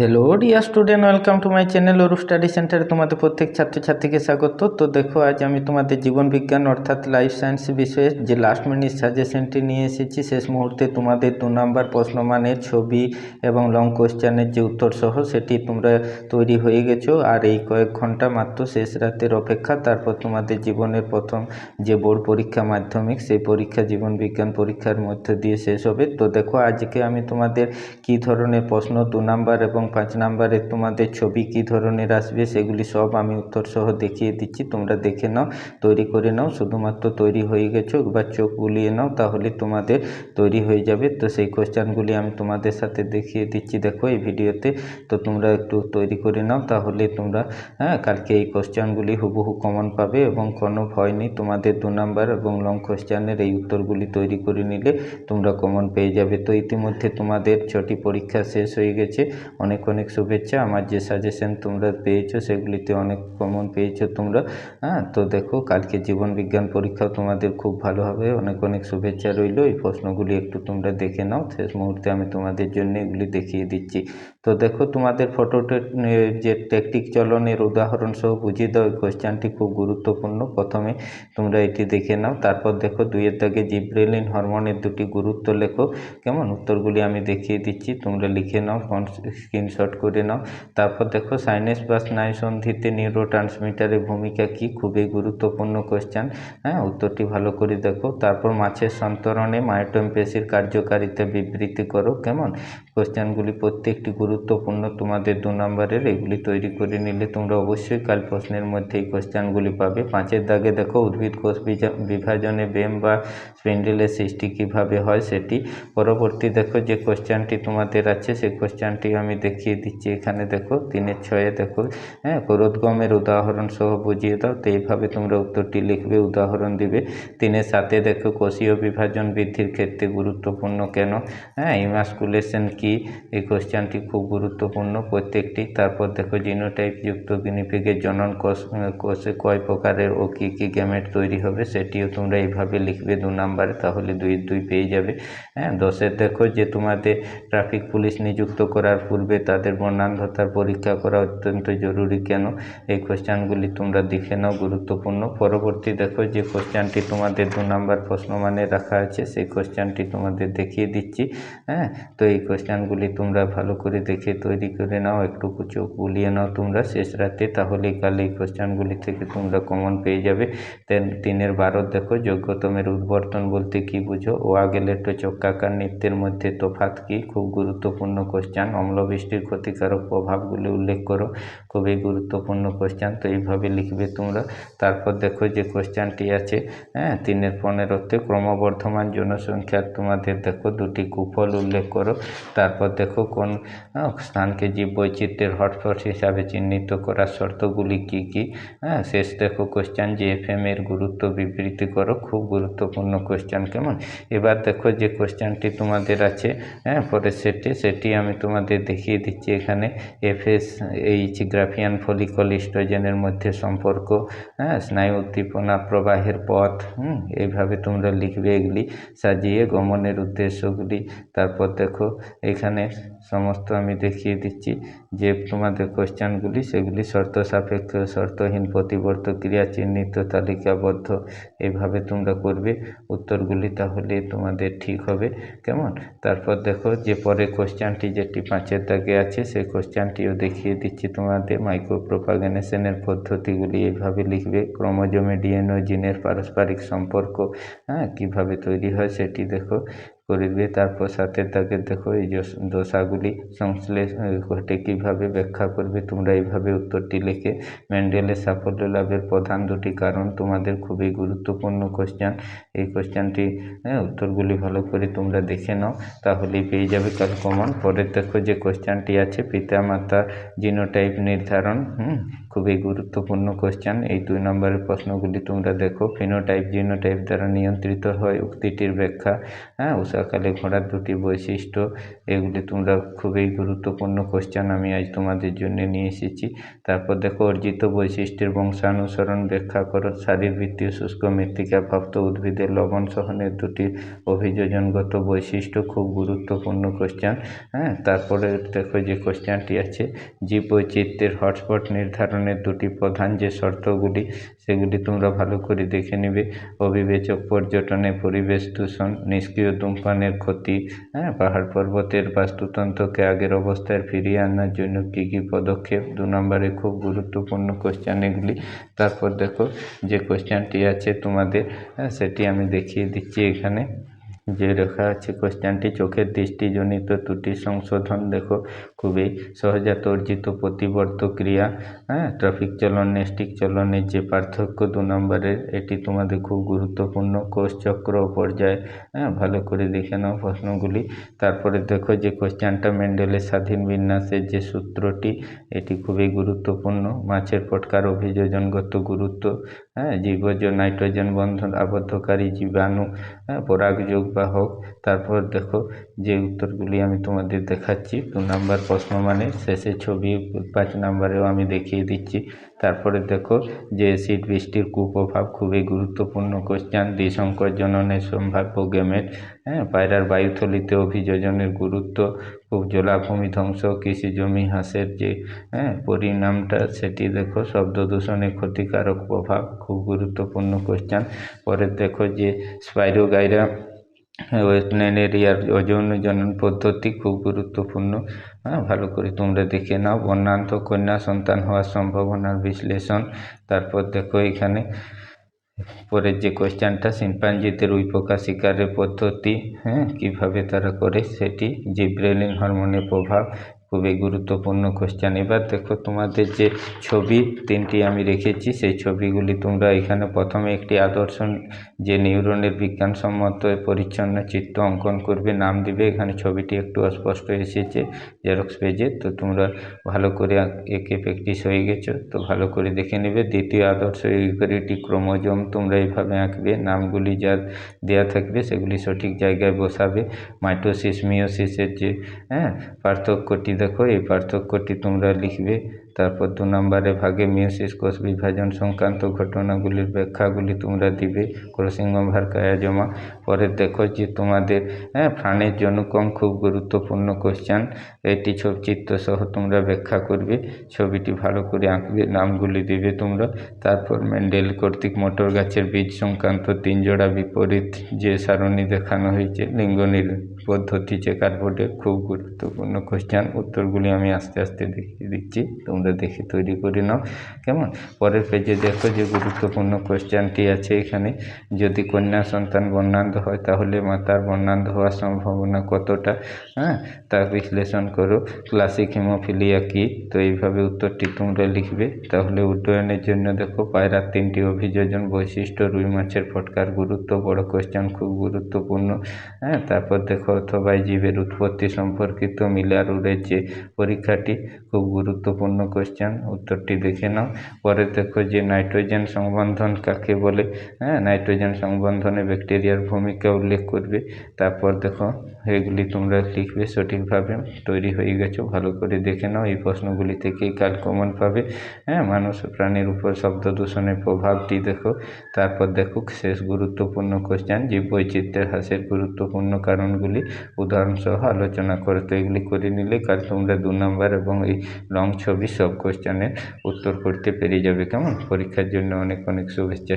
Hello dear student welcome to my channel Oru study সেন্টারে তোমাদের প্রত্যেক ছাত্রছাত্রীকে স্বাগত। তো দেখো, আজ আমি তোমাদের জীবন বিজ্ঞান, অর্থাৎ লাইফ সায়েন্স বিষয়ে যে লাস্ট মিনিট সাজেশনটি নিয়ে এসেছি, শেষ মুহূর্তে তোমাদের দু নম্বর প্রশ্নমানের ছবি এবং লং কোশ্চেনের যে উত্তর সহ, সেটি তোমরা তৈরি হয়ে গেছো। আর এই কয়েক ঘণ্টা মাত্র শেষ রাতের অপেক্ষা, তারপর তোমাদের জীবনের প্রথম যে বোর্ড পরীক্ষা মাধ্যমিক, সেই পরীক্ষা জীবন বিজ্ঞান পরীক্ষার মধ্যে দিয়ে শেষ হবে। তো দেখো, আজকে আমি তোমাদের কি ধরনের প্রশ্ন, দু নাম্বার এবং পাঁচ নাম্বারে তোমাদের ছবি কি ধরনের আসবে সেগুলি সব আমি উত্তর সহ দেখিয়ে দিচ্ছি। তোমরা দেখে নাও, তৈরি করে নাও, শুধুমাত্র তৈরি হয়ে গেছো একবার চোখ বুলিয়ে নাও, তাহলে তোমাদের তৈরি হয়ে যাবে। তো সেই কোশ্চেনগুলি আমি তোমাদের সাথে দেখিয়ে দিচ্ছি। দেখো এই ভিডিওতে, তো তোমরা একটু তৈরি করে নাও, তাহলে তোমরা হ্যাঁ কালকে এই কোশ্চেনগুলি হুবহু কমন পাবে এবং কোনো ভয় নেই। তোমাদের দু নাম্বার এবং লং কোশ্চেনের এই উত্তরগুলি তৈরি করে নিলে তোমরা কমন পেয়ে যাবে। তো ইতিমধ্যে তোমাদের ছটি পরীক্ষা শেষ হয়ে গেছে। অনেক অনেক অনেক শুভেচ্ছা। আমার যে সাজেশন তোমরা পেয়েছ, সেগুলিতে অনেক কমন পেয়েছ তোমরা। হ্যাঁ তো দেখো, কালকে জীবন বিজ্ঞান পরীক্ষাও তোমাদের খুব ভালো হবে। অনেক অনেক শুভেচ্ছা রইল। এই প্রশ্নগুলি একটু তোমরা দেখে নাও। শেষ মুহূর্তে আমি তোমাদের জন্য এগুলি দেখিয়ে দিচ্ছি। তো দেখো তোমাদের ফটোতে যে টেকটিক চলনের উদাহরণ সহ বুঝিয়ে দাও, এই কোশ্চেনটি খুব গুরুত্বপূর্ণ। প্রথমে তোমরা এটি দেখে নাও। তারপর দেখো দুইয়ের দাগে জিব্রেলিন হরমোনের দুটি গুরুত্ব লেখো। কেমন? উত্তরগুলি আমি দেখিয়ে দিচ্ছি। তোমরা লিখে নাও স্ক্রিনশট করে নাও। তারপর দেখো সাইনেস বা স্নায়ুসন্ধিতে নিউরো ট্রান্সমিটারের ভূমিকা কি? খুবই গুরুত্বপূর্ণ কোশ্চেন হ্যাঁ উত্তরটি ভালো করে দেখো। তারপর মাছের সন্তরণে মায়োটম পেশির কার্যকারিতা বিবৃতি করো। কেমন? কোশ্চেনগুলি প্রত্যেকটি গুরুত্বপূর্ণ তোমাদের দু নম্বরের, এগুলি তৈরি করে নিলে তোমরা অবশ্যই কাল প্রশ্নের মধ্যে এই কোশ্চেনগুলি পাবে। পাঁচের দাগে দেখো, উদ্ভিদ কোষ বিভাজনে বেম বা স্পিন্ডেলের সৃষ্টি কীভাবে হয় সেটি। পরবর্তী দেখো যে কোশ্চেনটি তোমাদের আছে, সেই কোশ্চেনটি আমি দেখিয়ে দিচ্ছি। এখানে দেখো, তিনের ছয়ে দেখো হ্যাঁ করোদগমের উদাহরণ সহ বুঝিয়ে দাও, তো এইভাবে তোমরা উত্তরটি লিখবে, উদাহরণ দিবে। তিনের সাথে দেখো, কোষীয় বিভাজন বৃদ্ধির ক্ষেত্রে গুরুত্বপূর্ণ কেন? হ্যাঁ ইমাসকুলেশন কি? এই কোশ্চেনটি খুব গুরুত্বপূর্ণ প্রত্যেকটি। তারপর দেখো জিনোটাইপযুক্ত গিনিপিগের জনন কোষ কোষে কয় প্রকারের ও কী কী গ্যামেট তৈরি হবে সেটিও তোমরা এইভাবে লিখবে দু নাম্বারে, তাহলে দুই দুই পেয়ে যাবে। হ্যাঁ দশের দেখো যে তোমাদের ট্রাফিক পুলিশ নিযুক্ত করার পূর্বে তাদের বর্ণান্ধতার পরীক্ষা করা অত্যন্ত জরুরি। কেন? এই কোশ্চেনগুলি তোমরা দেখে নাও, গুরুত্বপূর্ণ। পরবর্তী দেখো যে কোশ্চেনটি তোমাদের দু নাম্বার প্রশ্ন মানে রাখা আছে, সেই কোশ্চেনটি তোমাদের দেখিয়ে দিচ্ছি। হ্যাঁ তো এই কোশ্চেনগুলি তোমরা ভালো করে দেখে তৈরি করে নাও একটু চোখ বুলিয়ে নাও তোমরা। শেষ রাতে তাহলে কাল এই কোশ্চেনগুলি থেকে তোমরা কমন পেয়ে যাবে। তেন, তিনের বারো দেখো যোগ্যতমের উদ্বর্তন বলতে কি বুঝো? ও আগেলেটো চক্কাকার নৃত্যের মধ্যে তফাৎ কি? খুব গুরুত্বপূর্ণ কোশ্চেন অম্লবৃষ্টির ক্ষতিকারক প্রভাবগুলি উল্লেখ করো। খুবই গুরুত্বপূর্ণ কোশ্চেন তো এইভাবে লিখবে তোমরা। তারপর দেখো যে কোশ্চেনটি আছে হ্যাঁ তিনের পনেরোতে ক্রমবর্ধমান জনসংখ্যার তোমাদের দেখো দুটি কুফল উল্লেখ করো। তারপর দেখো কোন স্থানকে জীব বৈচিত্র্যের হটস্পট হিসাবে চিহ্নিত করার শর্তগুলি কি কি? হ্যাঁ শেষ দেখো কোশ্চেন যে এফ এম এর গুরুত্ব বিবৃতি করো, খুব গুরুত্বপূর্ণ কোশ্চেন কেমন? এবার দেখো যে কোশ্চেনটি তোমাদের আছে হ্যাঁ পরের সেটে সেটি আমি তোমাদের দেখিয়ে দিচ্ছি এখানে এফএস এইচ গ্রাফিয়ান ফলিকল স্ট্রোজেনের মধ্যে সম্পর্ক হ্যাঁ স্নায়ু উদ্দীপনা প্রবাহের পথ, হুম, এইভাবে তোমরা লিখবে এগুলি, সাজিয়ে গমনের উদ্দেশ্যগুলি, তারপর দেখো এখানে সমস্ত আমি দেখিয়ে দিচ্ছি যে তোমাদের কোশ্চেনগুলি সেগুলি শর্ত সাপেক্ষ শর্তহীন, প্রতিবর্ত ক্রিয়া চিহ্নিত তালিকাবদ্ধ। এইভাবে তোমরা করবে, উত্তরগুলি তাহলে তোমাদের ঠিক হবে। কেমন? তারপর দেখো যে পরে কোশ্চেনটি যেটি পাঁচের দাগে আছে, সেই কোশ্চেনটিও দেখিয়ে দিচ্ছি তোমাদের মাইক্রো প্রোপাগেনেশনের পদ্ধতিগুলি। এইভাবে লিখবে ক্রোমোজোমে ডিএনও জিনের পারস্পরিক সম্পর্ক হ্যাঁ কীভাবে তৈরি হয় সেটি দেখো। করবে, তারপর সাথে তাকে দেখো, এই দশাগুলি সংশ্লেষ ঘটে, কীভাবে ব্যাখ্যা করবে, তোমরা এইভাবে উত্তরটি লিখে ম্যান্ডেলের সাফল্য লাভের প্রধান দুটি কারণ তোমাদের খুবই গুরুত্বপূর্ণ কোশ্চেন এই কোশ্চেনটি হ্যাঁ উত্তরগুলি ভালো করে তোমরা দেখে নাও, তাহলেই পেয়ে যাবে কাল কমন পরে দেখো যে কোশ্চেনটি আছে পিতা মাতা জিনোটাইপ নির্ধারণ, হুম, খুবই গুরুত্বপূর্ণ কোশ্চেন এই দুই নম্বরের প্রশ্নগুলি তোমরা দেখো ফিনোটাইপ জিনোটাইপ দ্বারা নিয়ন্ত্রিত হয় উক্তিটির ব্যাখ্যা। হ্যাঁ বর্ষাকালে ঘোড়ার দুটি বৈশিষ্ট্য, এগুলি তোমরা খুবই গুরুত্বপূর্ণ কোশ্চেন আমি আজ তোমাদের জন্য নিয়ে এসেছি। তারপর দেখো, অর্জিত বৈশিষ্ট্যের বংশানুসরণ ব্যাখ্যা করো। শারীরবৃত্তীয় শুষ্ক মৃত্তিকা প্রাপ্ত উদ্ভিদের লবণ সহনের দুটি অভিযোজনগত বৈশিষ্ট্য, খুব গুরুত্বপূর্ণ কোশ্চেন হ্যাঁ তারপরে দেখো যে কোশ্চেনটি আছে জীব বৈচিত্র্যের হটস্পট নির্ধারণের দুটি প্রধান যে শর্তগুলি, সেগুলি তোমরা ভালো করে দেখে নেবে। অবিবেচক পর্যটনে পরিবেশ দূষণ, নিষ্ক্রিয় ধূমপানের ক্ষতি হ্যাঁ পাহাড় পর্বতের বাস্তুতন্ত্রকে আগের অবস্থায় ফিরিয়ে আনার জন্য কী কী পদক্ষেপ? দু নম্বরে খুব গুরুত্বপূর্ণ কোশ্চেন এগুলি। তারপর দেখো যে কোশ্চেনটি আছে তোমাদের হ্যাঁ সেটি আমি দেখিয়ে দিচ্ছি এখানে। যে লেখা আছে কোশ্চেনটি চোখের দৃষ্টিজনিত ত্রুটি সংশোধন দেখো। খুবই সহজাত অর্জিত প্রতিবর্ত ক্রিয়া হ্যাঁ? ট্রাফিক চলন নেস্টিক চলনের যে পার্থক্য দু নম্বরের, এটি তোমাদের খুব গুরুত্বপূর্ণ। কোষচক্র ও পর্যায়ে হ্যাঁ? ভালো করে দেখে নাও প্রশ্নগুলি। তারপরে দেখো যে কোশ্চেনটা মেন্ডেলের স্বাধীন বিন্যাসের যে সূত্রটি, এটি খুবই গুরুত্বপূর্ণ। মাছের পটকার অভিযোজনগত গুরুত্ব হ্যাঁ জীবজ নাইট্রোজেন বন্ধন, আবদ্ধকারী জীবাণু হ্যাঁ পরাগযোগ বাহক তারপর দেখো যে উত্তরগুলি আমি তোমাদের দেখাচ্ছি। দু নাম্বার প্রশ্ন মানে শেষে ছবি, পাঁচ নাম্বারেও আমি দেখিয়ে দিচ্ছি। তারপরে দেখো যে অ্যাসিড বৃষ্টির কুপ্রভাব খুবই গুরুত্বপূর্ণ। কোশ্চেন দ্বিসংকর জননের সম্ভাব্য গেমেট হ্যাঁ পায়রার বায়ুথলিতে অভিযোজনের গুরুত্ব জলাভূমি ধ্বংস, কৃষি জমি হ্রাসের যে হ্যাঁ পরিণামটা সেটি দেখো শব্দ দূষণের ক্ষতিকারক প্রভাব, খুব গুরুত্বপূর্ণ কোশ্চেন পরে দেখো যে স্পাইরোগাইরা ওয়েস্টল্যান্ড এরিয়ার ওজন জনন পদ্ধতি খুব গুরুত্বপূর্ণ। হ্যাঁ ভালো করে তোমরা দেখে নাও। বর্ণান্ত কন্যা সন্তান হওয়ার সম্ভাবনার বিশ্লেষণ। তারপর দেখো এখানে পরের যে কোয়েশ্চেনটা শিম্পাঞ্জিদের উইপোকা শিকারের পদ্ধতি হ্যাঁ? কীভাবে তারা করে, সেটি যে জিব্রেলিন হরমোনের প্রভাব খুবই গুরুত্বপূর্ণ কোশ্চেন এবার দেখো তোমাদের যে ছবি, তিনটি আমি রেখেছি, সেই ছবিগুলি তোমরা এখানে প্রথমে একটি আদর্শ যে নিউরনের বিজ্ঞানসম্মত পরিচ্ছন্ন চিত্র অঙ্কন করবে, নাম দিবে। এখানে ছবিটি একটু অস্পষ্ট এসেছে জেরক্স পেজে তো তোমরা ভালো করে এঁকে প্র্যাকটিস হয়ে গেছো, তো ভালো করে দেখে নেবে। দ্বিতীয় আদর্শ ইউক্যারিটি ক্রোমোজোম তোমরা এইভাবে আঁকবে, নামগুলি যা দেওয়া থাকবে সেগুলি সঠিক জায়গায় বসাবে। মাইটোসিস মিওসিসের যে হ্যাঁ পার্থক্যটি দেখো এই পার্থক্যটি তোমরা লিখবে। তারপর দু নম্বরে ভাগে মিওসিস কোষ বিভাজন সংক্রান্ত ঘটনাগুলির ব্যাখ্যাগুলি তোমরা দিবে ক্রসিং ওভার কায়াজমা পরে দেখো যে তোমাদের হ্যাঁ প্রাণের জনুকম খুব গুরুত্বপূর্ণ কোশ্চেন এটি ছবি চিত্রসহ তোমরা ব্যাখ্যা করবে, ছবিটি ভালো করে আঁকবে, নামগুলি দিবে তোমরা। তারপর মেন্ডেল কর্তৃক মোটর গাছের বীজ সংক্রান্ত তিন জোড়া বিপরীত যে সারণী দেখানো হয়েছে, লিঙ্গ পদ্ধতি চেকার বোর্ডে খুব গুরুত্বপূর্ণ কোশ্চেন উত্তরগুলি আমি আস্তে আস্তে দেখিয়ে দিচ্ছি। তোমরা দেখে তৈরি করে নাও। কেমন? পরের পেজে দেখো যে গুরুত্বপূর্ণ কোশ্চেনটি আছে এখানে। যদি কন্যা সন্তান বর্ণান্ধ হয়, তাহলে মাতার বর্ণান্ধ হওয়ার সম্ভাবনা কতটা? হ্যাঁ তা বিশ্লেষণ করো। ক্লাসিক হিমোফিলিয়া কি? তো এইভাবে উত্তরটি তোমরা লিখবে। তাহলে উড্ডয়নের জন্য দেখো, পায়রার তিনটি অভিযোজন বৈশিষ্ট্য, রুই মাছের ফটকার গুরুত্ব, বড় কোশ্চেন খুব গুরুত্বপূর্ণ। হ্যাঁ তারপর দেখো, অথবা জীবের উৎপত্তি সম্পর্কিত মিলার মিলারুরের যে পরীক্ষাটি, খুব গুরুত্বপূর্ণ কোশ্চেন উত্তরটি দেখে নাও। পরে দেখো যে নাইট্রোজেন সংবন্ধন কাকে বলে? হ্যাঁ নাইট্রোজেন সংবন্ধনে ব্যাকটেরিয়ার ভূমিকা উল্লেখ করবে। তারপর দেখো, এগুলি তোমরা লিখবে সঠিকভাবে, তৈরি হয়ে গেছো, ভালো করে দেখে নাও। এই প্রশ্নগুলি থেকেই কাল কমন পাবে। হ্যাঁ মানুষ প্রাণীর উপর শব্দ দূষণের প্রভাবটি দেখো। তারপর দেখো, শেষ গুরুত্বপূর্ণ কোশ্চেন জীব বৈচিত্র্যের হ্রাসের গুরুত্বপূর্ণ কারণগুলি। উদাহরণসহ আলোচনা করে। তো এগুলি করে নিলে কাল তোমরা দু নম্বর এবং এই লং ছবি সব কোশ্চেনের উত্তর করতে পেরে যাবে। কেমন? পরীক্ষার জন্য অনেক অনেক শুভেচ্ছা।